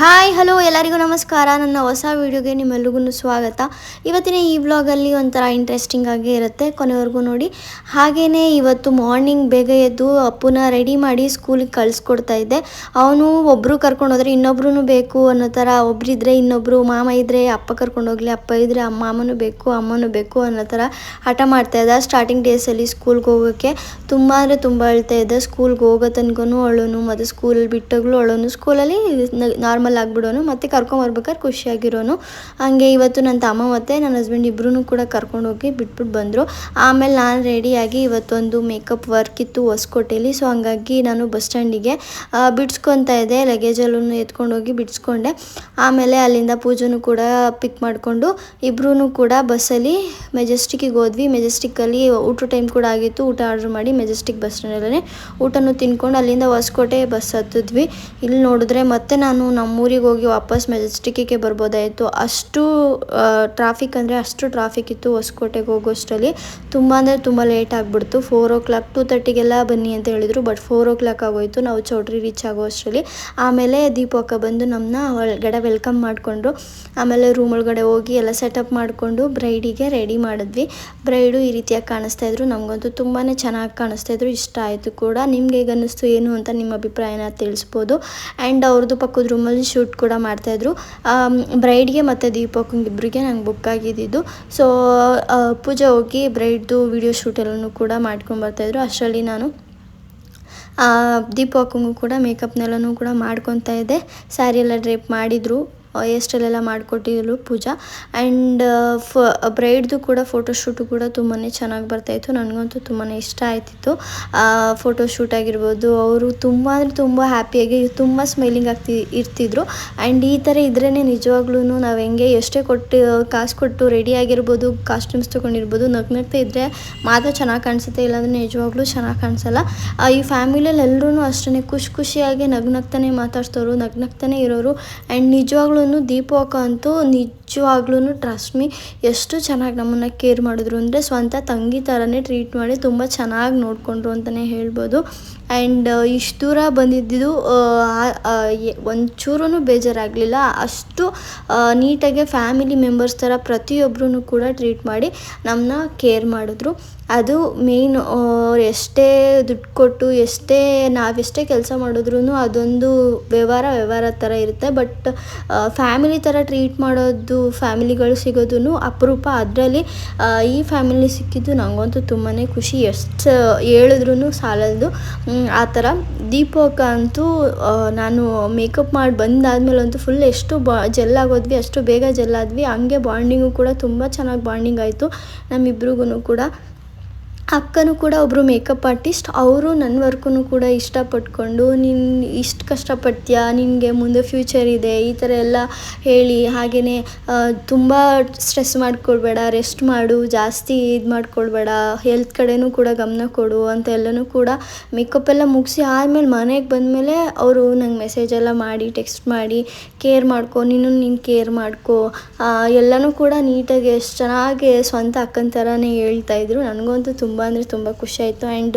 Hi, hello, ಎಲ್ಲರಿಗೂ ನಮಸ್ಕಾರ. ನನ್ನ ಹೊಸ ವೀಡಿಯೋಗೆ ನಿಮ್ಮೆಲ್ರಿಗೂ ಸ್ವಾಗತ. ಇವತ್ತಿನ ಈ ವ್ಲಾಗಲ್ಲಿ ಒಂಥರ ಇಂಟ್ರೆಸ್ಟಿಂಗ್ ಆಗಿ ಇರುತ್ತೆ ಕೊನೆವರೆಗೂ ನೋಡಿ. ಹಾಗೆಯೇ ಇವತ್ತು ಮಾರ್ನಿಂಗ್ ಬೇಗ ಎದ್ದು ಅಪ್ಪನ ರೆಡಿ ಮಾಡಿ ಸ್ಕೂಲಿಗೆ ಕಳಿಸ್ಕೊಡ್ತಾ ಇದ್ದೆ. ಅವನು ಒಬ್ಬರು ಕರ್ಕೊಂಡು ಹೋದರೆ ಇನ್ನೊಬ್ರು ಬೇಕು ಅನ್ನೋ ಥರ ಒಬ್ರಿದ್ರೆ ಇನ್ನೊಬ್ಬರು ಮಾಮ ಇದ್ದರೆ ಅಪ್ಪ ಕರ್ಕೊಂಡು ಹೋಗಲಿ, ಅಪ್ಪ ಇದ್ದರೆ ಮಾಮನೂ ಬೇಕು, ಅಮ್ಮನೂ ಬೇಕು ಅನ್ನೋ ಥರ ಹಠ ಮಾಡ್ತಾ ಇದ್ದ ಸ್ಟಾರ್ಟಿಂಗ್ ಡೇಸಲ್ಲಿ ಸ್ಕೂಲ್ಗೆ ಹೋಗೋಕ್ಕೆ. ತುಂಬ ಅಂದರೆ ತುಂಬ ಅಳ್ತಾ ಇದ್ದೆ. ಸ್ಕೂಲ್ಗೆ ಹೋಗೋ ತನಕನೂ ಅಳೋನು ಮತ್ತು ಸ್ಕೂಲಲ್ಲಿ ಬಿಟ್ಟಾಗಲೂ ಅಳೋನು ಸ್ಕೂಲಲ್ಲಿ ನಾರ್ಮಲ್ ಆಗಿಬಿಡೋನು ಮತ್ತು ಕರ್ಕೊಂಬರ್ಬೇಕಾದ್ರೆ ಖುಷಿಯಾಗಿರೋನು. ಹಾಗೆ ಇವತ್ತು ನನ್ನ ತಮ್ಮ ಮತ್ತು ನನ್ನ ಹಸ್ಬೆಂಡ್ ಇಬ್ಬರೂ ಕೂಡ ಕರ್ಕೊಂಡೋಗಿ ಬಿಟ್ಬಿಟ್ಟು ಬಂದರು. ಆಮೇಲೆ ನಾನು ರೆಡಿಯಾಗಿ ಇವತ್ತೊಂದು ಮೇಕಪ್ ವರ್ಕ್ ಇತ್ತು ಹೊಸಕೋಟೆಯಲ್ಲಿ ಸೊ ಹಂಗಾಗಿ ನಾನು ಬಸ್ ಸ್ಟ್ಯಾಂಡಿಗೆ ಬಿಡ್ಸ್ಕೊತಾ ಇದ್ದೆ. ಲಗೇಜಲ್ಲೂ ಎತ್ಕೊಂಡೋಗಿ ಬಿಡಿಸ್ಕೊಂಡೆ. ಆಮೇಲೆ ಅಲ್ಲಿಂದ ಪೂಜೆನೂ ಕೂಡ ಪಿಕ್ ಮಾಡಿಕೊಂಡು ಇಬ್ಬರೂ ಕೂಡ ಬಸ್ಸಲ್ಲಿ ಮೆಜೆಸ್ಟಿಕ್ಕಿಗೆ ಹೋದ್ವಿ. ಮೆಜೆಸ್ಟಿಕ್ಕಲ್ಲಿ ಊಟ ಟೈಮ್ ಕೂಡ ಆಗಿತ್ತು. ಊಟ ಆರ್ಡ್ರ್ ಮಾಡಿ ಮೆಜೆಸ್ಟಿಕ್ ಬಸ್ ಸ್ಟ್ಯಾಂಡಲ್ಲೇ ಊಟನೂ ತಿನ್ಕೊಂಡು ಅಲ್ಲಿಂದ ಹೊಸಕೋಟೆ ಬಸ್ ಹತ್ತಿದ್ವಿ. ಇಲ್ಲಿ ನೋಡಿದ್ರೆ ಮತ್ತೆ ನಾನು ನಮ್ಮೂರಿಗೆ ಹೋಗಿ ವಾಪಸ್ ಮೆಜೆಸ್ಟಿಕ್ಕಿಗೆ ಬರ್ಬೋದಾಯಿತು. ಅಷ್ಟು ಟ್ರಾಫಿಕ್ ಅಂದರೆ ಅಷ್ಟು ಟ್ರಾಫಿಕ್ ಇತ್ತು ಹೊಸಕೋಟೆಗೆ ಹೋಗೋಷ್ಟರಲ್ಲಿ. ತುಂಬ ಅಂದರೆ ತುಂಬ ಲೇಟ್ ಆಗಿಬಿಡ್ತು. ಫೋರ್ ಓ ಕ್ಲಾಕ್ ಟೂ ತರ್ಟಿಗೆಲ್ಲ ಬನ್ನಿ ಅಂತ ಹೇಳಿದರು ಬಟ್ ಫೋರ್ ಓ ಕ್ಲಾಕ್ ಆಗೋಯ್ತು. ನಾವು ಚೌಟ್ರಿ ರೀಚ್ ಆಗೋ ಅಷ್ಟರಲ್ಲಿ ಆಮೇಲೆ ದೀಪಕ್ಕ ಬಂದು ನಮ್ಮನ್ನ ಒಳಗಡೆ ವೆಲ್ಕಮ್ ಮಾಡಿಕೊಂಡ್ರು ಆಮೇಲೆ ರೂಮ್ ಒಳಗಡೆ ಹೋಗಿ ಎಲ್ಲ ಸೆಟಪ್ ಮಾಡಿಕೊಂಡು ಬ್ರೈಡಿಗೆ ರೆಡಿ ಮಾಡಿದ್ವಿ. ಬ್ರೈಡು ಈ ರೀತಿಯಾಗಿ ಕಾಣಿಸ್ತಾ ಇದ್ರು. ನಮಗಂತೂ ತುಂಬಾ ಚೆನ್ನಾಗಿ ಕಾಣಿಸ್ತಾ ಇದ್ರು. ಇಷ್ಟ ಆಯಿತು ಕೂಡ. ನಿಮ್ಗೆ ಹೇಗೆ ಅನ್ನಿಸ್ತು ಏನು ಅಂತ ನಿಮ್ಮ ಅಭಿಪ್ರಾಯನ ತಿಳಿಸ್ಬೋದು. ಆ್ಯಂಡ್ ಅವ್ರದ್ದು ಪಕ್ಕದ ರೂಮಲ್ಲಿ ಶೂಟ್ ಕೂಡ ಮಾಡ್ತಾಯಿದ್ರು. ಬ್ರೈಡ್ಗೆ ಮತ್ತು ದೀಪಕ್ಕಂಗೆ ಇಬ್ಬರಿಗೆ ನಂಗೆ ಬುಕ್ ಆಗಿದ್ದಿದ್ದು. ಸೊ ಪೂಜೆ ಹೋಗಿ ಬ್ರೈಡ್ದು ವಿಡಿಯೋ ಶೂಟ್ ಎಲ್ಲನೂ ಕೂಡ ಮಾಡ್ಕೊಂಡು ಬರ್ತಾಯಿದ್ರು. ಅಷ್ಟರಲ್ಲಿ ನಾನು ದೀಪಕ್ಕಂಗೂ ಕೂಡ ಮೇಕಪ್ನೆಲ್ಲನೂ ಕೂಡ ಮಾಡ್ಕೊತಾ ಇದ್ದೆ. ಸ್ಯಾರಿ ಎಲ್ಲ ಡ್ರೇಪ್ ಮಾಡಿದರು. ಎಷ್ಟಲ್ಲೆಲ್ಲ ಮಾಡಿಕೊಟ್ಟಿದ್ರು ಪೂಜಾ. ಆ್ಯಂಡ್ ಫ ಬ್ರೈಡ್ದು ಕೂಡ ಫೋಟೋಶೂಟು ಕೂಡ ತುಂಬಾ ಚೆನ್ನಾಗಿ ಬರ್ತಾಯಿತ್ತು ನನಗಂತೂ ತುಂಬಾ ಇಷ್ಟ ಆಯ್ತಿತ್ತು. ಫೋಟೋಶೂಟ್ ಆಗಿರ್ಬೋದು, ಅವರು ತುಂಬ ಅಂದರೆ ತುಂಬ ಹ್ಯಾಪಿಯಾಗಿ ತುಂಬ ಸ್ಮೈಲಿಂಗ್ ಆಗ್ತಿ, ಇರ್ತಿದ್ರು. ಆ್ಯಂಡ್ ಈ ಥರ ಇದ್ರೇ ನಿಜವಾಗ್ಲೂ ನಾವು ಹೆಂಗೆ ಎಷ್ಟೇ ಕೊಟ್ಟು, ಕಾಸು ಕೊಟ್ಟು ರೆಡಿ ಆಗಿರ್ಬೋದು ಕಾಸ್ಟ್ಯೂಮ್ಸ್ ತೊಗೊಂಡಿರ್ಬೋದು, ನಗ್ನಗ್ತಾ ಇದ್ದರೆ ಮಾತ್ರ ಚೆನ್ನಾಗಿ ಕಾಣಿಸುತ್ತೆ. ಇಲ್ಲಾಂದರೆ ನಿಜವಾಗ್ಲೂ ಚೆನ್ನಾಗಿ ಕಾಣಿಸಲ್ಲ. ಈ ಫ್ಯಾಮಿಲಿಯಲ್ಲಿ ಎಲ್ಲರೂ ಅಷ್ಟೇ ಖುಷಿ ಖುಷಿಯಾಗಿ ನಗ್ನಗ್ತಾನೆ ಮಾತಾಡ್ತವ್ರು ನಗ್ನಗ್ತಾನೆ ಇರೋರು. ಆ್ಯಂಡ್ ನಿಜವಾಗ್ಲೂ ದೀಪಕ ಅಂತೂ ನಿಜವಾಗ್ಲೂ ಟ್ರಸ್ಟ್ ಮೀ ಎಷ್ಟು ಚೆನ್ನಾಗಿ ನಮ್ಮನ್ನು ಕೇರ್ ಮಾಡಿದ್ರು. ಅಂದರೆ ಸ್ವಂತ ತಂಗಿ ಥರನೇ ಟ್ರೀಟ್ ಮಾಡಿ ತುಂಬ ಚೆನ್ನಾಗಿ ನೋಡಿಕೊಂಡ್ರು ಅಂತಲೇ ಹೇಳ್ಬೋದು. ಆ್ಯಂಡ್ ಇಷ್ಟು ದೂರ ಬಂದಿದ್ದಿದ್ದು ಒಂಚೂರೂ ಬೇಜಾರಾಗಲಿಲ್ಲ. ಅಷ್ಟು ನೀಟಾಗಿ ಫ್ಯಾಮಿಲಿ ಮೆಂಬರ್ಸ್ ಥರ ಪ್ರತಿಯೊಬ್ಬರೂ ಕೂಡ ಟ್ರೀಟ್ ಮಾಡಿ ನಮ್ಮನ್ನ ಕೇರ್ ಮಾಡಿದ್ರು. ಅದು ಮೇಯ್ನ್ ಎಷ್ಟೇ ದುಡ್ಡು ಕೊಟ್ಟು, ಎಷ್ಟೇ, ನಾವೆಷ್ಟೇ ಕೆಲಸ ಮಾಡಿದ್ರೂ ಅದೊಂದು ವ್ಯವಹಾರ ವ್ಯವಹಾರ ಥರ ಇರುತ್ತೆ. ಬಟ್ ಫ್ಯಾಮಿಲಿ ಥರ ಟ್ರೀಟ್ ಮಾಡೋದು, ಫ್ಯಾಮಿಲಿಗಳು ಸಿಗೋದು ಅಪರೂಪ. ಅದರಲ್ಲಿ ಈ ಫ್ಯಾಮಿಲಿ ಸಿಕ್ಕಿದ್ದು ನನಗಂತೂ ತುಂಬಾ ಖುಷಿ. ಎಷ್ಟು ಹೇಳಿದ್ರೂ ಸಾಲದು ಆ ಥರ. ದೀಪಕ ಅಂತೂ ನಾನು ಮೇಕಪ್ ಮಾಡಿ ಬಂದಾದ್ಮೇಲೆ ಅಂತೂ ಫುಲ್ ಎಷ್ಟು ಬಾ ಜೆಲ್ ಆಗೋದ್ವಿ, ಅಷ್ಟು ಬೇಗ ಜೆಲ್ ಆದ್ವಿ. ಹಂಗೆ ಬಾಂಡಿಂಗು ಕೂಡ ತುಂಬ ಚೆನ್ನಾಗಿ ಬಾಂಡಿಂಗ್ ಆಯಿತು ನಮ್ಮಿಬ್ರಿಗೂ ಕೂಡ. ಅಕ್ಕನೂ ಕೂಡ ಒಬ್ಬರು ಮೇಕಪ್ ಆರ್ಟಿಸ್ಟ್ ಅವರು ನನ್ನ ವರ್ಕೂ ಕೂಡ ಇಷ್ಟಪಟ್ಕೊಂಡು, ನೀನು ಇಷ್ಟು ಕಷ್ಟಪಡ್ತೀಯಾ? ನಿನಗೆ ಮುಂದೆ ಫ್ಯೂಚರ್ ಇದೆ. ಈ ಥರ ಎಲ್ಲ ಹೇಳಿ ಹಾಗೆಯೇ ತುಂಬ ಸ್ಟ್ರೆಸ್ ಮಾಡ್ಕೊಳ್ಬೇಡ ರೆಸ್ಟ್ ಮಾಡು, ಜಾಸ್ತಿ ಇದು ಮಾಡ್ಕೊಳ್ಬೇಡ ಹೆಲ್ತ್ ಕಡೆಯೂ ಕೂಡ ಗಮನ ಕೊಡು ಅಂತ ಎಲ್ಲನೂ ಕೂಡ ಮೇಕಪ್ ಎಲ್ಲ ಮುಗಿಸಿ ಆದಮೇಲೆ ಮನೆಗೆ ಬಂದಮೇಲೆ ಅವರು ನಂಗೆ ಮೆಸೇಜ್ ಎಲ್ಲ ಮಾಡಿ ಟೆಕ್ಸ್ಟ್ ಮಾಡಿ ಕೇರ್ ಮಾಡ್ಕೊ, ನೀನು ನೀನು ಕೇರ್ ಮಾಡ್ಕೊ. ಎಲ್ಲನೂ ಕೂಡ ನೀಟಾಗಿ ಎಷ್ಟು ಚೆನ್ನಾಗಿ ಸ್ವಂತ ಅಕ್ಕನ ಥರನೇ ಹೇಳ್ತಾಯಿದ್ರು ನನಗಂತೂ ತುಂಬ ತುಂಬ ಅಂದರೆ ತುಂಬ ಖುಷಿ ಆಯಿತು. ಆ್ಯಂಡ್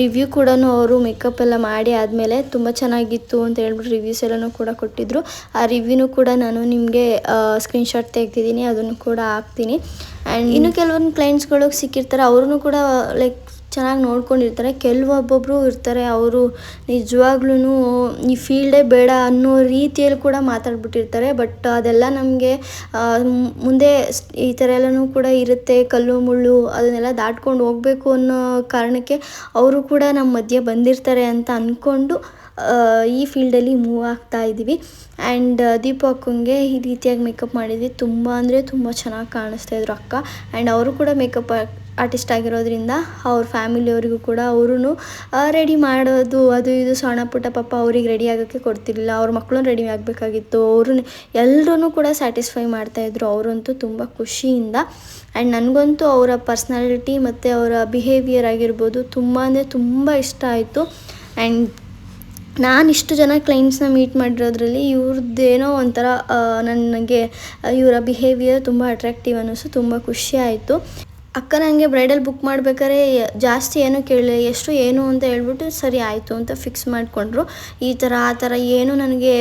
ರಿವ್ಯೂ ಕೂಡ ಅವರು ಮೇಕಪ್ ಎಲ್ಲ ಮಾಡಿ ಆದಮೇಲೆ ತುಂಬ ಚೆನ್ನಾಗಿತ್ತು ಅಂತ ಹೇಳ್ಬಿಟ್ಟು ರಿವ್ಯೂಸ್ ಎಲ್ಲನೂ ಕೂಡ ಕೊಟ್ಟಿದ್ದರು ಆ ರಿವ್ಯೂನು ಕೂಡ ನಾನು ನಿಮಗೆ ಸ್ಕ್ರೀನ್ಶಾಟ್ ತೆಗ್ದಿದ್ದೀನಿ ಅದನ್ನು ಕೂಡ ಹಾಕ್ತೀನಿ. ಆ್ಯಂಡ್ ಇನ್ನು ಕೆಲವೊಂದು ಕ್ಲೈಂಟ್ಸ್ಗಳಿಗೆ ಸಿಕ್ಕಿರ್ತಾರೆ ಅವ್ರೂ ಕೂಡ ಲೈಕ್ ಚೆನ್ನಾಗಿ ನೋಡ್ಕೊಂಡಿರ್ತಾರೆ. ಕೆಲವೊಬ್ಬೊಬ್ಬರು ಇರ್ತಾರೆ, ಅವರು ನಿಜವಾಗ್ಲೂ ಈ ಫೀಲ್ಡೇ ಬೇಡ ಅನ್ನೋ ರೀತಿಯಲ್ಲಿ ಕೂಡ ಮಾತಾಡ್ಬಿಟ್ಟಿರ್ತಾರೆ. ಬಟ್ ಅದೆಲ್ಲ ನಮಗೆ ಮುಂದೆ ಈ ಥರ ಎಲ್ಲನೂ ಕೂಡ ಇರುತ್ತೆ, ಕಲ್ಲು, ಮುಳ್ಳು ಅದನ್ನೆಲ್ಲ ದಾಟ್ಕೊಂಡು ಹೋಗಬೇಕು ಅನ್ನೋ ಕಾರಣಕ್ಕೆ ಅವರು ಕೂಡ ನಮ್ಮ ಮಧ್ಯೆ ಬಂದಿರ್ತಾರೆ ಅಂತ ಅಂದ್ಕೊಂಡು ಈ ಫೀಲ್ಡಲ್ಲಿ ಮೂವ್ ಆಗ್ತಾ ಇದ್ದೀವಿ ಆ್ಯಂಡ್ ದೀಪಕ್ಕಂಗೆ ಈ ರೀತಿಯಾಗಿ ಮೇಕಪ್ ಮಾಡಿದ್ವಿ. ತುಂಬ ಅಂದರೆ ತುಂಬ ಚೆನ್ನಾಗಿ ಕಾಣಿಸ್ತಾ ಇದ್ರು ಅಕ್ಕ. ಆ್ಯಂಡ್ ಅವರು ಕೂಡ ಮೇಕಪ್ ಆರ್ಟಿಸ್ಟ್ ಆಗಿರೋದ್ರಿಂದ ಅವ್ರ ಫ್ಯಾಮಿಲಿಯವರಿಗೂ ಕೂಡ ಅವರೂ ರೆಡಿ ಮಾಡೋದು, ಅದು ಇದು ಸಣ್ಣ ಪುಟ್ಟ ಪಾಪ ಅವ್ರಿಗೆ ರೆಡಿ ಆಗೋಕ್ಕೆ ಕೊಡ್ತಿರ್ಲಿಲ್ಲ. ಅವ್ರ ಮಕ್ಕಳು ರೆಡಿ ಆಗಬೇಕಾಗಿತ್ತು. ಅವರು ಎಲ್ಲರೂ ಕೂಡ ಸ್ಯಾಟಿಸ್ಫೈ ಮಾಡ್ತಾಯಿದ್ರು ಅವರಂತೂ ತುಂಬ ಖುಷಿಯಿಂದ. ಆ್ಯಂಡ್ ನನಗಂತೂ ಅವರ ಪರ್ಸ್ನಾಲಿಟಿ ಮತ್ತು ಅವರ ಬಿಹೇವಿಯರ್ ಆಗಿರ್ಬೋದು ತುಂಬಾ ತುಂಬ ಇಷ್ಟ ಆಯಿತು. ಆ್ಯಂಡ್ ನಾನು ಇಷ್ಟು ಜನ ಕ್ಲೈಂಟ್ಸ್ನ ಮೀಟ್ ಮಾಡಿರೋದ್ರಲ್ಲಿ ಇವ್ರದ್ದೇನೋ ಒಂಥರ ನನಗೆ ಇವರ ಬಿಹೇವಿಯರ್ ತುಂಬ ಅಟ್ರಾಕ್ಟಿವ್ ಅನ್ನಿಸ್ತು ತುಂಬ ಖುಷಿ ಆಯಿತು. ಅಕ್ಕ ನನಗೆ ಬ್ರೈಡಲ್ ಬುಕ್ ಮಾಡ್ಬೇಕಾದ್ರೆ ಜಾಸ್ತಿ ಏನೂ ಕೇಳಿ ಎಷ್ಟು ಏನು ಅಂತ ಹೇಳ್ಬಿಟ್ಟು ಸರಿ ಆಯಿತು ಅಂತ ಫಿಕ್ಸ್ ಮಾಡಿಕೊಂಡ್ರು. ಈ ಥರ, ಆ ಥರ ಏನು ನನಗೆ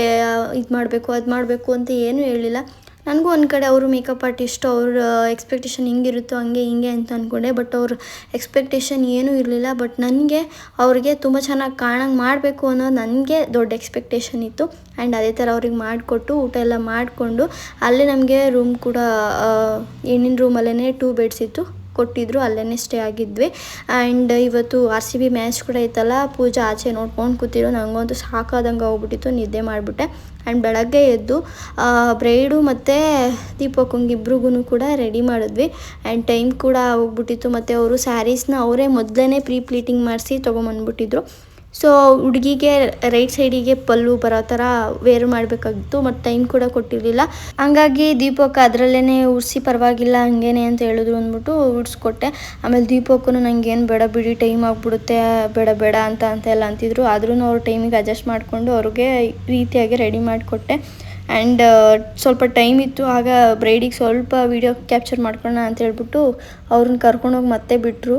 ಇದು ಮಾಡಬೇಕು, ಅದು ಮಾಡಬೇಕು ಅಂತ ಏನೂ ಹೇಳಿಲ್ಲ. ನನಗೂ ಒಂದು ಕಡೆ ಅವರು ಮೇಕಪ್ ಆರ್ಟಿಸ್ಟು ಅವ್ರ ಎಕ್ಸ್ಪೆಕ್ಟೇಷನ್ ಹಿಂಗಿರುತ್ತೋ ಹಂಗೆ ಹಿಂಗೆ ಅಂತ ಅಂದ್ಕೊಂಡೆ ಬಟ್ ಅವ್ರ ಎಕ್ಸ್ಪೆಕ್ಟೇಷನ್ ಏನೂ ಇರಲಿಲ್ಲ. ಬಟ್ ನನಗೆ ಅವ್ರಿಗೆ ತುಂಬ ಚೆನ್ನಾಗಿ ಕಾಣಂಗೆ ಮಾಡಬೇಕು ಅನ್ನೋದು ನನಗೆ ದೊಡ್ಡ ಎಕ್ಸ್ಪೆಕ್ಟೇಷನ್ ಇತ್ತು. ಆ್ಯಂಡ್ ಅದೇ ಥರ ಅವ್ರಿಗೆ ಮಾಡಿಕೊಟ್ಟು, ಊಟ ಎಲ್ಲ ಮಾಡಿಕೊಂಡು, ಅಲ್ಲೇ ನಮಗೆ ರೂಮ್ ಕೂಡ ಹೆಣ್ಣಿನ ರೂಮಲ್ಲೇ ಟೂ ಬೆಡ್ಸ್ ಇತ್ತು. ಕೊಟ್ಟಿದ್ರು ಅಲ್ಲೇ ಸ್ಟೇ ಆಗಿದ್ವಿ. ಆ್ಯಂಡ್ ಇವತ್ತು ಆರ್ ಸಿ ಬಿ ಮ್ಯಾಚ್ ಕೂಡ ಇತ್ತಲ್ಲ, ಪೂಜಾ ಆಚೆ ನೋಡ್ಕೊಂಡು ಕೂತಿರೋ ನನಗಂತೂ ಸಾಕಾದಂಗೆ ಹೋಗ್ಬಿಟ್ಟಿತ್ತು ನಿದ್ದೆ ಮಾಡಿಬಿಟ್ಟೆ. ಆ್ಯಂಡ್ ಬೆಳಗ್ಗೆ ಎದ್ದು ಬ್ರೈಡು ಮತ್ತು ದೀಪಕ್ಕಂಗೆ ಇಬ್ರಿಗೂ ಕೂಡ ರೆಡಿ ಮಾಡಿದ್ವಿ. ಆ್ಯಂಡ್ ಟೈಮ್ ಕೂಡ ಹೋಗ್ಬಿಟ್ಟಿತ್ತು, ಮತ್ತು ಅವರು ಸ್ಯಾರೀಸ್ನ ಅವರೇ ಮೊದಲೇ ಪ್ರೀ ಪ್ಲೀಟಿಂಗ್ ಮಾಡಿಸಿ ತೊಗೊಂಬಂದ್ಬಿಟ್ಟಿದ್ರು. ಸೊ ಹುಡುಗಿಗೆ ರೈಟ್ ಸೈಡಿಗೆ ಪಲ್ಲು ಬರೋ ಥರ ವೇರ್ ಮಾಡಬೇಕಾಗಿತ್ತು ಮತ್ತು ಟೈಮ್ ಕೂಡ ಕೊಟ್ಟಿರಲಿಲ್ಲ. ಹಂಗಾಗಿ ದೀಪಕ್ ಅದರಲ್ಲೇ ಉಡ್ಸಿ ಪರವಾಗಿಲ್ಲ, ಹಂಗೇನೆ ಅಂತ ಹೇಳಿದ್ರು ಅಂದ್ಬಿಟ್ಟು ಉಡ್ಸ್ಕೊಟ್ಟೆ. ಆಮೇಲೆ ದೀಪಕ್ಕೂ ಏನು ಬೇಡ ಬಿಡಿ ಟೈಮ್ ಆಗಿಬಿಡುತ್ತೆ, ಬೇಡ ಬೇಡ ಅಂತ ಅಂತೆಲ್ಲ ಅಂತಿದ್ರು. ಆದ್ರೂ ಅವ್ರ ಟೈಮಿಗೆ ಅಡ್ಜಸ್ಟ್ ಮಾಡಿಕೊಂಡು ಅವ್ರಿಗೆ ರೀತಿಯಾಗಿ ರೆಡಿ ಮಾಡಿಕೊಟ್ಟೆ. ಆ್ಯಂಡ್ ಸ್ವಲ್ಪ ಟೈಮ್ ಇತ್ತು, ಆಗ ಬ್ರೈಡಿಗೆ ಸ್ವಲ್ಪ ವೀಡಿಯೋ ಕ್ಯಾಪ್ಚರ್ ಮಾಡ್ಕೊಳ್ಳೋಣ ಅಂತ ಹೇಳ್ಬಿಟ್ಟು ಅವ್ರನ್ನ ಕರ್ಕೊಂಡೋಗಿ ಮತ್ತೆ ಬಿಟ್ಟರು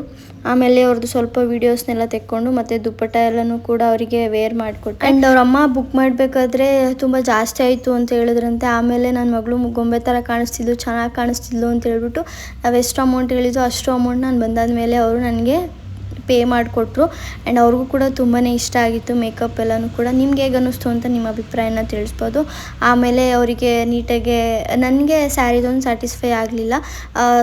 ಆಮೇಲೆ ಅವ್ರದ್ದು ಸ್ವಲ್ಪ ವೀಡಿಯೋಸ್ನೆಲ್ಲ ತೆಕ್ಕೊಂಡು ಮತ್ತು ದುಪ್ಪಟ್ಟ ಎಲ್ಲನೂ ಕೂಡ ಅವರಿಗೆ ವೇರ್ ಮಾಡಿಕೊಟ್ಟು ಆ್ಯಂಡ್ ಅವ್ರ ಅಮ್ಮ ಬುಕ್ ಮಾಡಬೇಕಾದ್ರೆ ತುಂಬ ಜಾಸ್ತಿ ಆಯಿತು ಅಂತ ಹೇಳಿದ್ರಂತೆ. ಆಮೇಲೆ ನನ್ನ ಮಗಳು ಗೊಂಬೆ ಥರ ಕಾಣಿಸ್ತಿದ್ಲು, ಚೆನ್ನಾಗಿ ಕಾಣಿಸ್ತಿದ್ಲು ಅಂತ ಹೇಳ್ಬಿಟ್ಟು ನಾವು ಎಷ್ಟು ಅಮೌಂಟ್ ಹೇಳಿದ್ದು ಅಷ್ಟು ಅಮೌಂಟ್ ನಾನು ಬಂದಾದ ಮೇಲೆ ಅವರು ನನಗೆ ಪೇ ಮಾಡಿಕೊಟ್ರು. ಆ್ಯಂಡ್ ಅವ್ರಿಗೂ ಕೂಡ ತುಂಬಾ ಇಷ್ಟ ಆಗಿತ್ತು ಮೇಕಪ್ ಎಲ್ಲನೂ ಕೂಡ. ನಿಮ್ಗೆ ಹೇಗೆ ಅನ್ನಿಸ್ತು ಅಂತ ನಿಮ್ಮ ಅಭಿಪ್ರಾಯನ ತಿಳಿಸ್ಬೋದು. ಆಮೇಲೆ ಅವರಿಗೆ ನೀಟಾಗೆ, ನನಗೆ ಸ್ಯಾರಿದೊಂದು ಸ್ಯಾಟಿಸ್ಫೈ ಆಗಲಿಲ್ಲ.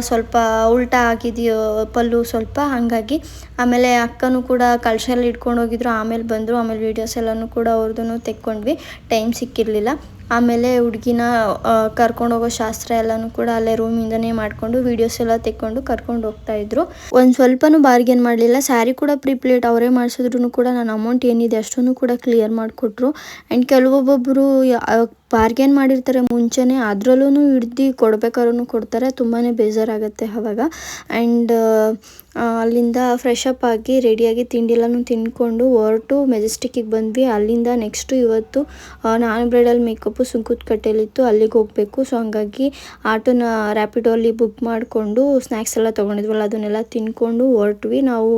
ಸ್ವಲ್ಪ ಉಲ್ಟಾ ಆಗಿದೆಯೋ ಪಲ್ಲು ಸ್ವಲ್ಪ ಹಾಗಾಗಿ. ಆಮೇಲೆ ಅಕ್ಕನೂ ಕೂಡ ಕಳ್ಶಲ್ಲಿ ಇಟ್ಕೊಂಡು ಹೋಗಿದ್ರು ಆಮೇಲೆ ಬಂದರು. ಆಮೇಲೆ ವೀಡಿಯೋಸ್ ಎಲ್ಲನೂ ಕೂಡ ಅವ್ರದ್ದು ತೆಕ್ಕೊಂಡ್ವಿ. ಟೈಮ್ ಸಿಕ್ಕಿರಲಿಲ್ಲ. ಆಮೇಲೆ ಹುಡುಗಿನ ಕರ್ಕೊಂಡು ಹೋಗೋ ಶಾಸ್ತ್ರ ಎಲ್ಲನೂ ಕೂಡ ಅಲ್ಲೇ ರೂಮಿಂದನೇ ಮಾಡಿಕೊಂಡು ವೀಡಿಯೋಸ್ ಎಲ್ಲ ತೆಕ್ಕೊಂಡು ಕರ್ಕೊಂಡು ಹೋಗ್ತಾ ಇದ್ರು. ಒಂದು ಸ್ವಲ್ಪನೂ ಬಾರ್ಗೇನ್ ಮಾಡಲಿಲ್ಲ. ಸ್ಯಾರಿ ಕೂಡ ಪ್ರಿಪ್ಲೇಟ್ ಅವರೇ ಮಾಡಿಸಿದ್ರು ಕೂಡ ನನ್ನ ಅಮೌಂಟ್ ಏನಿದೆ ಅಷ್ಟನ್ನು ಕೂಡ ಕ್ಲಿಯರ್ ಮಾಡಿಕೊಟ್ರು. ಆ್ಯಂಡ್ ಕೆಲವೊಬ್ಬೊಬ್ಬರು ಬಾರ್ಗೇನ್ ಮಾಡಿರ್ತಾರೆ ಮುಂಚೆನೆ ಅದರಲ್ಲೂ ಹಿಡ್ದು ಕೊಡ್ಬೇಕಾದ್ರೂ ಕೊಡ್ತಾರೆ ತುಂಬಾ ಬೇಜಾರಾಗುತ್ತೆ ಆವಾಗ ಆ್ಯಂಡ್ ಅಲ್ಲಿಂದ ಫ್ರೆಶ್ ಅಪ್ ಆಗಿ ರೆಡಿಯಾಗಿ ತಿಂಡಿ ಎಲ್ಲನೂ ತಿಂದ್ಕೊಂಡು, ಹೊರಟು ಮೆಜೆಸ್ಟಿಕ್ಕಿಗೆ ಬಂದ್ವಿ. ಅಲ್ಲಿಂದ ನೆಕ್ಸ್ಟು ಇವತ್ತು ನಾನು ಬ್ರೈಡಲ್ ಮೇಕಪ್ಪು ಸುಂಕುತ್ಕಟ್ಟೆಯಲ್ಲಿತ್ತು ಅಲ್ಲಿಗೆ ಹೋಗಬೇಕು. ಸೊ ಹಂಗಾಗಿ ಆಟೋನ ರ್ಯಾಪಿಡೋಲ್ಲಿ ಬುಕ್ ಮಾಡಿಕೊಂಡು ಸ್ನ್ಯಾಕ್ಸ್ ಎಲ್ಲ ತೊಗೊಂಡಿದ್ವಲ್ಲ, ಅದನ್ನೆಲ್ಲ ತಿನ್ಕೊಂಡು ಹೊರಟ್ವಿ. ನಾವು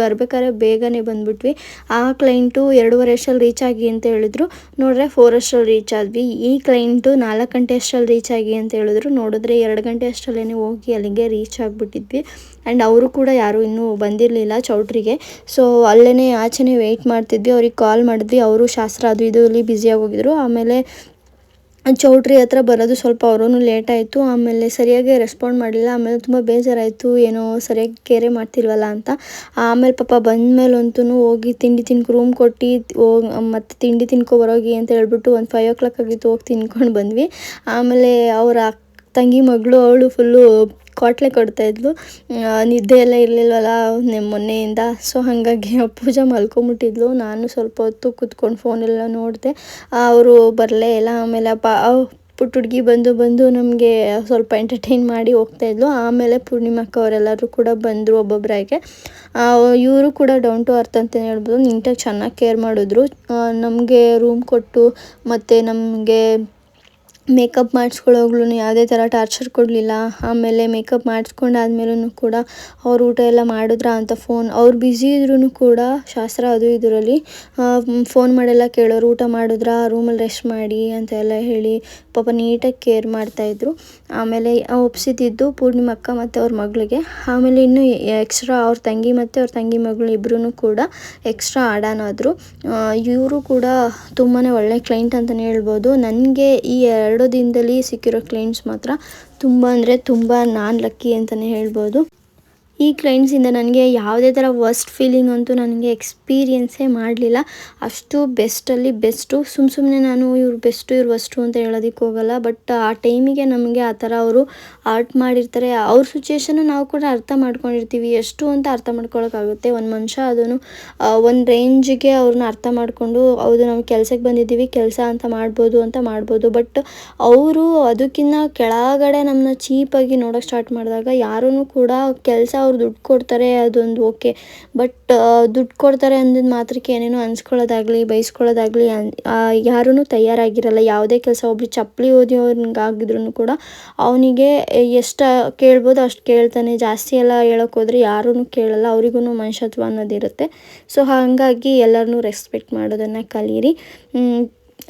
ಬರ್ಬೇಕಾದ್ರೆ ಬೇಗನೆ ಬಂದ್ಬಿಟ್ವಿ. ಆ ಕ್ಲೈಂಟು ಎರಡೂವರೆ ಅಷ್ಟಲ್ಲಿ ರೀಚ್ ಆಗಿ ಅಂತ ಹೇಳಿದ್ರು. ನೋಡಿದ್ರೆ ಫೋರ್ ಅಷ್ಟಲ್ಲಿ ರೀಚ್ ಆದ್ವಿ. ಈ ಕ್ಲೈಂಟು ನಾಲ್ಕು ಗಂಟೆ ಅಷ್ಟರಲ್ಲಿ ರೀಚ್ ಆಗಿ ಅಂತ ಹೇಳಿದ್ರು. ನೋಡಿದ್ರೆ ಎರಡು ಗಂಟೆ ಅಷ್ಟರಲ್ಲೇ ಹೋಗಿ ಅಲ್ಲಿಗೆ ರೀಚ್ ಆಗಿಬಿಟ್ಟಿದ್ವಿ. ಆ್ಯಂಡ್ ಅವರು ಕೂಡ ಯಾರೂ ಇನ್ನೂ ಬಂದಿರಲಿಲ್ಲ ಚೌಟ್ರಿಗೆ. ಸೊ ಅಲ್ಲೇ ಆಚೆನೇ ವೆಯ್ಟ್ ಮಾಡ್ತಿದ್ವಿ. ಅವ್ರಿಗೆ ಕಾಲ್ ಮಾಡಿದ್ವಿ. ಅವರು ಶಾಸ್ತ್ರ ಅದು ಇದು ಇಲ್ಲಿ ಬ್ಯುಸಿಯಾಗಿ ಹೋಗಿದ್ರು. ಆಮೇಲೆ ಚೌಟ್ರಿ ಹತ್ರ ಬರೋದು ಸ್ವಲ್ಪ ಅವ್ರೂ ಲೇಟ್ ಆಯಿತು. ಆಮೇಲೆ ಸರಿಯಾಗಿ ರೆಸ್ಪಾಂಡ್ ಮಾಡಲಿಲ್ಲ ಆಮೇಲೆ ತುಂಬ ಬೇಜಾರಾಯಿತು. ಏನೋ ಸರಿಯಾಗಿ ಕೇರೆ ಮಾಡ್ತಿಲ್ವಲ್ಲ ಅಂತ. ಆಮೇಲೆ ಪಾಪ ಬಂದಮೇಲಂತೂ ಹೋಗಿ ತಿಂಡಿ ತಿನ್ಕೊ ರೂಮ್ ಕೊಟ್ಟು ಹೋಗಿ, ಮತ್ತು ತಿಂಡಿ ತಿನ್ಕೊ ಬರೋಗಿ ಅಂತ ಹೇಳ್ಬಿಟ್ಟು ಒಂದು ಫೈವ್ ಓ ಕ್ಲಾಕ್ ಆಗಿತ್ತು ಹೋಗಿ ತಿನ್ಕೊಂಡು ಬಂದ್ವಿ. ಆಮೇಲೆ ಅವರ ತಂಗಿ ಮಗಳು, ಅವಳು ಫುಲ್ಲು ಕ್ವಾಟ್ಲೆ ಕೊಡ್ತಾಯಿದ್ಲು ನಿದ್ದೆ ಎಲ್ಲ ಇರಲಿಲ್ವಲ್ಲ ಮೊನ್ನೆಯಿಂದ. ಸೊ ಹಾಗಾಗಿ ಪೂಜಾ ಮಲ್ಕೊಂಬಿಟ್ಟಿದ್ಲು. ನಾನು ಸ್ವಲ್ಪ ಹೊತ್ತು ಕೂತ್ಕೊಂಡು ಫೋನೆಲ್ಲ ನೋಡಿದೆ. ಅವರು ಬರಲೇ ಇಲ್ಲ. ಆಮೇಲೆ ಅಪ್ಪ ಪುಟ್ಟ ಹುಡುಗಿ ಬಂದು ಬಂದು ನಮಗೆ ಸ್ವಲ್ಪ ಎಂಟರ್ಟೈನ್ ಮಾಡಿ ಹೋಗ್ತಾಯಿದ್ಲು ಆಮೇಲೆ ಪೂರ್ಣಿಮಕ್ಕ ಅವರೆಲ್ಲರೂ ಕೂಡ ಬಂದರು ಒಬ್ಬೊಬ್ಬರಾಗೆ ಇವರು ಕೂಡ ಡೌನ್ ಟು ಅರ್ತ್ ಅಂತಲೇ ಹೇಳ್ಬೋದು. ನೀಟಾಗಿ ಚೆನ್ನಾಗಿ ಕೇರ್ ಮಾಡಿದ್ರು. ನಮಗೆ ರೂಮ್ ಕೊಟ್ಟು ಮತ್ತು ನಮಗೆ ಮೇಕಪ್ ಮಾಡಿಸ್ಕೊಳ್ಳೋಗ್ಲೂ ಯಾವುದೇ ಥರ ಟಾರ್ಚರ್ ಕೊಡಲಿಲ್ಲ. ಆಮೇಲೆ ಮೇಕಪ್ ಮಾಡಿಸ್ಕೊಂಡಾದ್ಮೇಲೂ ಕೂಡ ಅವ್ರು ಊಟ ಎಲ್ಲ ಮಾಡಿದ್ರ ಅಂತ ಫೋನ್. ಅವ್ರು ಬ್ಯುಸಿ ಇದ್ರೂ ಕೂಡ ಶಾಸ್ತ್ರ ಅದು ಇದರಲ್ಲಿ ಫೋನ್ ಮಾಡೆಲ್ಲ ಕೇಳೋರು ಊಟ ಮಾಡಿದ್ರಾ, ರೂಮಲ್ಲಿ ರೆಸ್ಟ್ ಮಾಡಿ ಅಂತ ಎಲ್ಲ ಹೇಳಿ ಪಾಪ ನೀಟಾಗಿ ಕೇರ್ ಮಾಡ್ತಾಯಿದ್ರು ಆಮೇಲೆ ಒಪ್ಸಿದ್ದು ಪೂರ್ಣಿಮಕ್ಕ ಮತ್ತು ಅವ್ರ ಮಗಳಿಗೆ. ಆಮೇಲೆ ಇನ್ನೂ ಎಕ್ಸ್ಟ್ರಾ ಅವ್ರ ತಂಗಿ ಮತ್ತು ಅವ್ರ ತಂಗಿ ಮಗಳು ಇಬ್ಬರೂ ಕೂಡ ಎಕ್ಸ್ಟ್ರಾ ಆಡಾನಾದರು ಇವರು ಕೂಡ ತುಂಬಾ ಒಳ್ಳೆ ಕ್ಲೈಂಟ್ ಅಂತಲೇ ಹೇಳ್ಬೋದು. ನನಗೆ ಈ ಎರಡು ದಿನದಲ್ಲಿ ಸಿಕ್ಕಿರೋ ಕ್ಲೈಂಟ್ಸ್ ಮಾತ್ರ ತುಂಬ ಅಂದರೆ ತುಂಬ ನಾನು ಲಕ್ಕಿ ಅಂತಲೇ ಹೇಳ್ಬೋದು. ಈ ಕ್ಲೈಂಟ್ಸಿಂದ ನನಗೆ ಯಾವುದೇ ಥರ ವರ್ಸ್ಟ್ ಫೀಲಿಂಗ್ ಅಂತೂ ನನಗೆ ಎಕ್ಸ್ಪೀರಿಯೆನ್ಸೇ ಮಾಡಲಿಲ್ಲ. ಅಷ್ಟು ಬೆಸ್ಟಲ್ಲಿ ಬೆಸ್ಟು ಸುಮ್ಮ ಸುಮ್ಮನೆ ನಾನು ಇವ್ರು ಬೆಸ್ಟು ಇವ್ರು ವಸ್ಟು ಅಂತ ಹೇಳೋದಕ್ಕೆ ಹೋಗಲ್ಲ. ಬಟ್ ಆ ಟೈಮಿಗೆ ನಮಗೆ ಆ ಥರ ಅವರು ಆರ್ಟ್ ಮಾಡಿರ್ತಾರೆ. ಅವ್ರ ಸಿಚುವೇಶನ್ನು ನಾವು ಕೂಡ ಅರ್ಥ ಮಾಡ್ಕೊಂಡಿರ್ತೀವಿ. ಎಷ್ಟು ಅಂತ ಅರ್ಥ ಮಾಡ್ಕೊಳಕ್ಕಾಗುತ್ತೆ ಒಂದು ಮನುಷ್ಯ ಅದನ್ನು ಒಂದು ರೇಂಜಿಗೆ ಅವ್ರನ್ನ ಅರ್ಥ ಮಾಡಿಕೊಂಡು, ಹೌದು ನಾವು ಕೆಲಸಕ್ಕೆ ಬಂದಿದ್ದೀವಿ, ಕೆಲಸ ಅಂತ ಮಾಡ್ಬೋದು ಅಂತ ಮಾಡ್ಬೋದು. ಬಟ್ ಅವರು ಅದಕ್ಕಿಂತ ಕೆಳಗಡೆ ನಮ್ಮನ್ನ ಚೀಪಾಗಿ ನೋಡೋಕ್ಕೆ ಸ್ಟಾರ್ಟ್ ಮಾಡಿದಾಗ ಯಾರೂ ಕೂಡ ಕೆಲಸ ಅವ್ರು ದುಡ್ಡು ಕೊಡ್ತಾರೆ, ಅದೊಂದು ಓಕೆ. ಬಟ್ ದುಡ್ಡು ಕೊಡ್ತಾರೆ ಅಂದಿದ್ದು ಮಾತ್ರಕ್ಕೆ ಏನೇನೋ ಅನ್ಸ್ಕೊಳ್ಳೋದಾಗಲಿ, ಬೈಸ್ಕೊಳ್ಳೋದಾಗಲಿ ಯಾರೂ ತಯಾರಾಗಿರಲ್ಲ. ಯಾವುದೇ ಕೆಲಸ ಒಬ್ರು ಚಪ್ಪಲಿ ಓದಿಯೋನ್ಗಾಗಿದ್ರು ಕೂಡ ಅವನಿಗೆ ಎಷ್ಟು ಕೇಳ್ಬೋದು ಅಷ್ಟು ಕೇಳ್ತಾನೆ. ಜಾಸ್ತಿ ಎಲ್ಲ ಹೇಳೋಕೆ ಹೋದರೆ ಯಾರೂ ಕೇಳಲ್ಲ ಅವ್ರಿಗೂ ಮನುಷ್ಯತ್ವ ಅನ್ನೋದಿರುತ್ತೆ ಸೊ ಹಾಗಾಗಿ ಎಲ್ಲರನ್ನೂ ರೆಸ್ಪೆಕ್ಟ್ ಮಾಡೋದನ್ನು ಕಲೀರಿ.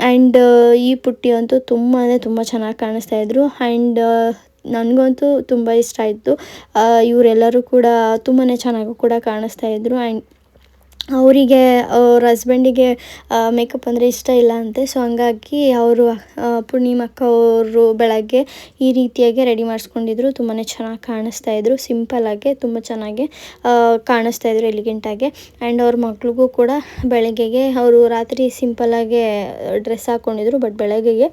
ಆ್ಯಂಡ್ ಈ ಪುಟ್ಟಿ ಅಂತೂ ತುಂಬ ಅಂದರೆ ತುಂಬ ಚೆನ್ನಾಗಿ ಕಾಣಿಸ್ತಾ ಇದ್ರು. ಆ್ಯಂಡ್ ನನಗಂತೂ ತುಂಬ ಇಷ್ಟ ಆಯಿತು. ಇವರೆಲ್ಲರೂ ಕೂಡ ತುಂಬಾ ಚೆನ್ನಾಗೂ ಕೂಡ ಕಾಣಿಸ್ತಾ ಇದ್ದರು ಆ್ಯಂಡ್ ಅವರಿಗೆ, ಅವ್ರ ಹಸ್ಬೆಂಡಿಗೆ ಮೇಕಪ್ ಅಂದರೆ ಇಷ್ಟ ಇಲ್ಲ ಅಂತೆ. ಸೊ ಹಂಗಾಗಿ ಅವರು ಪೂರ್ಣಿಮಕ್ಕ ಅವರು ಬೆಳಗ್ಗೆ ಈ ರೀತಿಯಾಗಿ ರೆಡಿ ಮಾಡಿಸ್ಕೊಂಡಿದ್ರು. ತುಂಬಾ ಚೆನ್ನಾಗಿ ಕಾಣಿಸ್ತಾ ಇದ್ರು. ಸಿಂಪಲ್ಲಾಗೆ ತುಂಬ ಚೆನ್ನಾಗಿ ಕಾಣಿಸ್ತಾ ಇದ್ರು ಎಲಿಗೆಂಟಾಗೆ ಆ್ಯಂಡ್ ಅವ್ರ ಮಕ್ಳಿಗೂ ಕೂಡ ಬೆಳಗ್ಗೆಗೆ, ಅವರು ರಾತ್ರಿ ಸಿಂಪಲ್ಲಾಗೆ ಡ್ರೆಸ್ ಹಾಕ್ಕೊಂಡಿದ್ರು ಬಟ್ ಬೆಳಗ್ಗೆಗೆ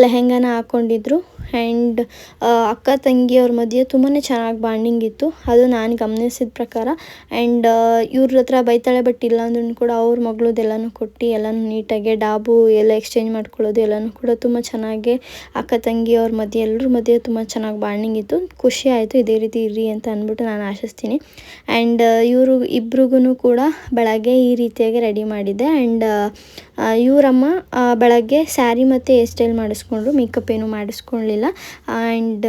ಲೆಹೆಂಗಾನ ಹಾಕ್ಕೊಂಡಿದ್ರು ಆ್ಯಂಡ್ ಅಕ್ಕ ತಂಗಿಯವ್ರ ಮಧ್ಯೆ ತುಂಬಾ ಚೆನ್ನಾಗಿ ಬಾಂಡಿಂಗ್ ಇತ್ತು. ಅದು ನಾನು ಗಮನಿಸಿದ ಪ್ರಕಾರ. ಆ್ಯಂಡ್ ಇವ್ರ ಹತ್ರ ಬೈತಾಳೆ ಬಟ್ ಇಲ್ಲ ಅಂದ್ರೂ ಕೂಡ ಅವ್ರ ಮಗಳದೆಲ್ಲನೂ ಕೊಟ್ಟು, ಎಲ್ಲನೂ ನೀಟಾಗಿ ಡಾಬು ಎಲ್ಲ ಎಕ್ಸ್ಚೇಂಜ್ ಮಾಡ್ಕೊಳ್ಳೋದು ಎಲ್ಲನೂ ಕೂಡ ತುಂಬ ಚೆನ್ನಾಗಿ ಅಕ್ಕ ತಂಗಿಯವ್ರ ಮಧ್ಯೆ ಎಲ್ಲರ ಮಧ್ಯೆ ತುಂಬ ಚೆನ್ನಾಗಿ ಬಾಂಡಿಂಗ್ ಇತ್ತು. ಖುಷಿ ಆಯಿತು, ಇದೇ ರೀತಿ ಇರ್ರಿ ಅಂತ ಅಂದ್ಬಿಟ್ಟು ನಾನು ಆಶಿಸ್ತೀನಿ. ಆ್ಯಂಡ್ ಇವರು ಇಬ್ರಿಗೂ ಕೂಡ ಬೆಳಗ್ಗೆ ಈ ರೀತಿಯಾಗಿ ರೆಡಿ ಮಾಡಿದ್ದೆ. ಆ್ಯಂಡ್ ಇವರಮ್ಮ ಬೆಳಗ್ಗೆ ಸ್ಯಾರಿ ಮತ್ತು ಹೇರ್ ಸ್ಟೈಲ್ ಮಾಡಿಸ್ಕೊಂಡ್ರು ಮೇಕಪ್ ಏನು ಮಾಡಿಸ್ಕೊಳ್ಳಿಲ್ಲ ಆ್ಯಂಡ್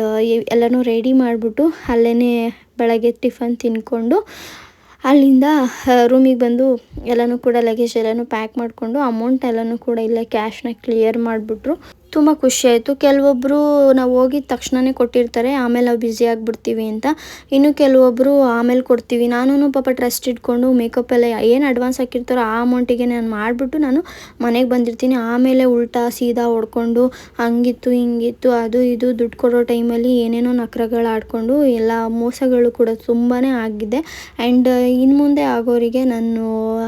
ಎಲ್ಲನೂ ರೆಡಿ ಮಾಡಿಬಿಟ್ಟು ಅಲ್ಲೇ ಬೆಳಗ್ಗೆ ಟಿಫನ್ ತಿನ್ಕೊಂಡು, ಅಲ್ಲಿಂದ ರೂಮಿಗೆ ಬಂದು ಎಲ್ಲನೂ ಕೂಡ ಲಗೇಜ್ ಎಲ್ಲನೂ ಪ್ಯಾಕ್ ಮಾಡಿಕೊಂಡು ಅಮೌಂಟ್ ಎಲ್ಲನೂ ಕೂಡ ಇಲ್ಲೇ ಕ್ಯಾಶ್ನ ಕ್ಲಿಯರ್ ಮಾಡಿಬಿಟ್ರು. ತುಂಬ ಖುಷಿ ಆಯಿತು. ಕೆಲವೊಬ್ಬರು ನಾವು ಹೋಗಿದ ತಕ್ಷಣವೇ ಕೊಟ್ಟಿರ್ತಾರೆ, ಆಮೇಲೆ ನಾವು ಬ್ಯುಸಿ ಆಗಿಬಿಡ್ತೀವಿ ಅಂತ. ಇನ್ನು ಕೆಲವೊಬ್ಬರು ಆಮೇಲೆ ಕೊಡ್ತೀವಿ. ನಾನು ಪಾಪ ಟ್ರಸ್ಟ್ ಇಟ್ಕೊಂಡು ಮೇಕಪ್ ಎಲ್ಲ ಏನು ಅಡ್ವಾನ್ಸ್ ಹಾಕಿರ್ತಾರೋ ಆ ಅಮೌಂಟಿಗೆ ನಾನು ಮಾಡಿಬಿಟ್ಟು ನಾನು ಮನೆಗೆ ಬಂದಿರ್ತೀನಿ. ಆಮೇಲೆ ಉಲ್ಟಾ ಸೀದಾ ಹೊಡ್ಕೊಂಡು ಹಂಗಿತ್ತು, ಹಿಂಗಿತ್ತು, ಅದು ಇದು ದುಡ್ಡು ಕೊಡೋ ಟೈಮಲ್ಲಿ ಏನೇನೋ ನಖರಗಳು ಆಡಿಕೊಂಡು ಎಲ್ಲ ಮೋಸಗಳು ಕೂಡ ತುಂಬಾ ಆಗಿದೆ. ಆ್ಯಂಡ್ ಇನ್ನು ಮುಂದೆ ಆಗೋರಿಗೆ ನಾನು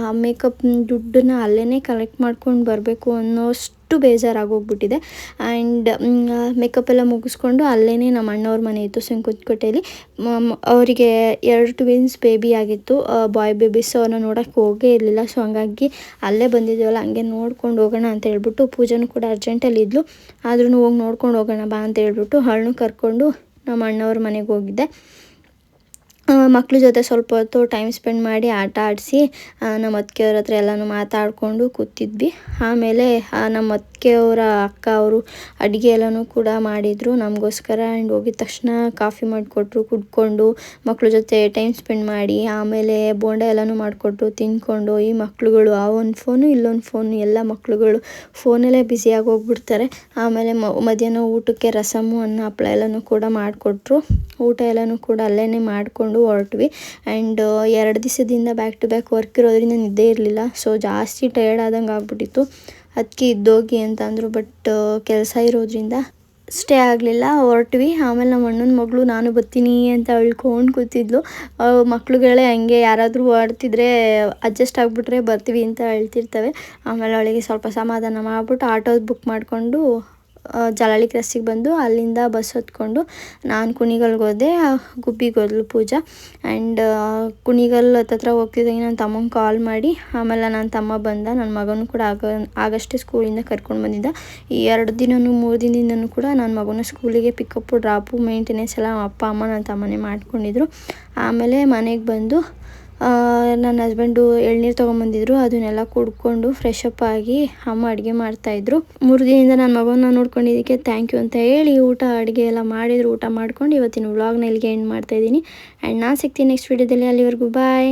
ಆ ಮೇಕಪ್ ದುಡ್ಡನ್ನ ಅಲ್ಲೇ ಕಲೆಕ್ಟ್ ಮಾಡ್ಕೊಂಡು ಬರಬೇಕು ಅನ್ನೋಷ್ಟು ಅಷ್ಟು ಬೇಜಾರಾಗೋಗ್ಬಿಟ್ಟಿದೆ. ಆ್ಯಂಡ್ ಮೇಕಪ್ ಎಲ್ಲ ಮುಗಿಸ್ಕೊಂಡು ಅಲ್ಲೇ ನಮ್ಮ ಅಣ್ಣವ್ರ ಮನೆ ಇತ್ತು ಸಂಕುತ್ಕೋಟೆಯಲ್ಲಿ ಅವರಿಗೆ ಎರಡು ಟ್ವಿನ್ಸ್ ಬೇಬಿ ಆಗಿತ್ತು. ಬಾಯ್ ಬೇಬೀಸ್ ಅವ್ರನ್ನ ನೋಡೋಕ್ಕೆ ಹೋಗೇ ಇರಲಿಲ್ಲ. ಸೊ ಹಂಗಾಗಿ ಅಲ್ಲೇ ಬಂದಿದ್ದೀವಲ್ಲ, ಹಂಗೆ ನೋಡ್ಕೊಂಡು ಹೋಗೋಣ ಅಂತ ಹೇಳ್ಬಿಟ್ಟು ಪೂಜೆನೂ ಕೂಡ ಅರ್ಜೆಂಟಲ್ಲಿ ಇದ್ಲು. ಆದ್ರೂ ಹೋಗಿ ನೋಡ್ಕೊಂಡು ಹೋಗೋಣ ಬಾ ಅಂತ ಹೇಳ್ಬಿಟ್ಟು ಹಣ್ಣು ಕರ್ಕೊಂಡು ನಮ್ಮ ಅಣ್ಣವ್ರ ಮನೆಗೆ ಹೋಗಿದ್ದೆ. ಮಕ್ಳ ಜೊತೆ ಸ್ವಲ್ಪ ಹೊತ್ತು ಟೈಮ್ ಸ್ಪೆಂಡ್ ಮಾಡಿ ಆಟ ಆಡಿಸಿ ನಮ್ಮ ಅತ್ತಿಗೆಯವ್ರ ಹತ್ರ ಎಲ್ಲನೂ ಮಾತಾಡಿಕೊಂಡು ಕೂತಿದ್ವಿ. ಆಮೇಲೆ ನಮ್ಮ ಅತ್ತಿಗೆಯವರ ಅಕ್ಕ ಅವರು ಅಡುಗೆ ಎಲ್ಲನೂ ಕೂಡ ಮಾಡಿದರು. ನಮಗೋಸ್ಕರ ಆ್ಯಂಡ್ ಹೋಗಿದ ತಕ್ಷಣ ಕಾಫಿ ಮಾಡಿಕೊಟ್ರು, ಕುಡ್ಕೊಂಡು ಮಕ್ಳ ಜೊತೆ ಟೈಮ್ ಸ್ಪೆಂಡ್ ಮಾಡಿ, ಆಮೇಲೆ ಬೋಂಡ ಎಲ್ಲನೂ ಮಾಡಿಕೊಟ್ರು ತಿಂದ್ಕೊಂಡು ಈ ಮಕ್ಳುಗಳು, ಆ ಒಂದು ಫೋನು ಇಲ್ಲೊಂದು ಫೋನು ಎಲ್ಲ ಮಕ್ಳುಗಳು ಫೋನಲ್ಲೇ ಬ್ಯುಸಿಯಾಗಿ ಹೋಗ್ಬಿಡ್ತಾರೆ. ಆಮೇಲೆ ಮಧ್ಯಾಹ್ನ ಊಟಕ್ಕೆ ರಸಮು, ಅನ್ನ ಹಪ್ಪಳ ಎಲ್ಲನೂ ಕೂಡ ಮಾಡಿಕೊಟ್ರು. ಊಟ ಎಲ್ಲನೂ ಕೂಡ ಅಲ್ಲೇ ಮಾಡಿಕೊಂಡು ಹೊರಟ್ವಿ. ಆ್ಯಂಡ್ ಎರಡು ದಿವಸದಿಂದ ಬ್ಯಾಕ್ ಟು ಬ್ಯಾಕ್ ವರ್ಕ್ ಇರೋದ್ರಿಂದ ನಿದ್ದೆ ಇರಲಿಲ್ಲ. ಸೊ ಜಾಸ್ತಿ ಟಯರ್ಡ್ ಆದಂಗೆ ಆಗ್ಬಿಟ್ಟಿತ್ತು. ಅದಕ್ಕೆ ಇದ್ದೋಗಿ ಅಂತ ಅಂದರು ಬಟ್ ಕೆಲಸ ಇರೋದ್ರಿಂದ ಸ್ಟೇ ಆಗಲಿಲ್ಲ. ಹೊರಟ್ವಿ. ಆಮೇಲೆ ನಮ್ಮ ಅಣ್ಣನ ಮಗಳು, ನಾನು ಬರ್ತೀನಿ ಅಂತ ಅಳ್ಕೊಂಡು ಕೂತಿದ್ಲು. ಮಕ್ಳುಗಳೇ ಹಂಗೆ ಯಾರಾದರೂ ಆಡ್ತಿದ್ರೆ ಅಡ್ಜಸ್ಟ್ ಆಗಿಬಿಟ್ರೆ ಬರ್ತೀವಿ ಅಂತ ಹೇಳ್ತಿರ್ತವೆ. ಆಮೇಲೆ ಅವಳಿಗೆ ಸ್ವಲ್ಪ ಸಮಾಧಾನ ಮಾಡಿಬಿಟ್ಟು ಆಟೋ ಬುಕ್ ಮಾಡಿಕೊಂಡು ಜಲಾಳಿ ಕ್ರಾಸಿಗೆ ಬಂದು ಅಲ್ಲಿಂದ ಬಸ್ ಹತ್ಕೊಂಡು ನಾನು ಕುಣಿಗಲ್ಗೆ ಹೋದೆ ಗುಬ್ಬಿಗೆ ಹೋದ್ಲು ಪೂಜಾ. ಆ್ಯಂಡ್ ಕುಣಿಗಲ್ ಹತ್ತತ್ರ ಹೋಗ್ತಿದ್ದಂಗೆ ನನ್ನ ತಮ್ಮಂಗೆ ಕಾಲ್ ಮಾಡಿ. ಆಮೇಲೆ ನನ್ನ ತಮ್ಮ ಬಂದ ನನ್ನ ಮಗನೂ ಕೂಡ ಆಗ, ಆಗಷ್ಟೇ ಸ್ಕೂಲಿಂದ ಕರ್ಕೊಂಡು ಬಂದಿದ್ದ. ಈ ಎರಡು ದಿನವೂ ಮೂರು ದಿನದಿಂದನೂ ಕೂಡ ನನ್ನ ಮಗನ ಸ್ಕೂಲಿಗೆ ಪಿಕಪ್ಪು ಡ್ರಾಪು ಮೇಂಟೆನೆನ್ಸ್ ಎಲ್ಲ ಅಪ್ಪ, ಅಮ್ಮ ನನ್ನ ತಮ್ಮನೇ ಮಾಡ್ಕೊಂಡಿದ್ರು. ಆಮೇಲೆ ಮನೆಗೆ ಬಂದು ನನ್ನ ಹಸ್ಬೆಂಡು ಎಳ್ನೀರು ತೊಗೊಂಬಂದಿದ್ರು, ಅದನ್ನೆಲ್ಲ ಕುಡ್ಕೊಂಡು ಫ್ರೆಶ್ ಅಪ್ ಆಗಿ ಅಮ್ಮ ಅಡುಗೆ ಮಾಡ್ತಾಯಿದ್ರು ಮೂರು ದಿನದಿಂದ ನನ್ನ ಮಗನ ನೋಡ್ಕೊಂಡಿದ್ದಕ್ಕೆ ಥ್ಯಾಂಕ್ ಯು ಅಂತ ಹೇಳಿ ಊಟ, ಅಡುಗೆ ಎಲ್ಲ ಮಾಡಿದ್ರು. ಊಟ ಮಾಡ್ಕೊಂಡು ಇವತ್ತಿನ ವ್ಲಾಗ್ನ ಇಲ್ಲಿಗೆ ಎಂಡ್ ಮಾಡ್ತಾಯಿದ್ದೀನಿ ಆ್ಯಂಡ್ ನಾನು ಸಿಗ್ತೀನಿ ನೆಕ್ಸ್ಟ್ ವೀಡಿಯೋದಲ್ಲಿ ಅಲ್ಲಿವರೆಗೂ ಬಾಯ್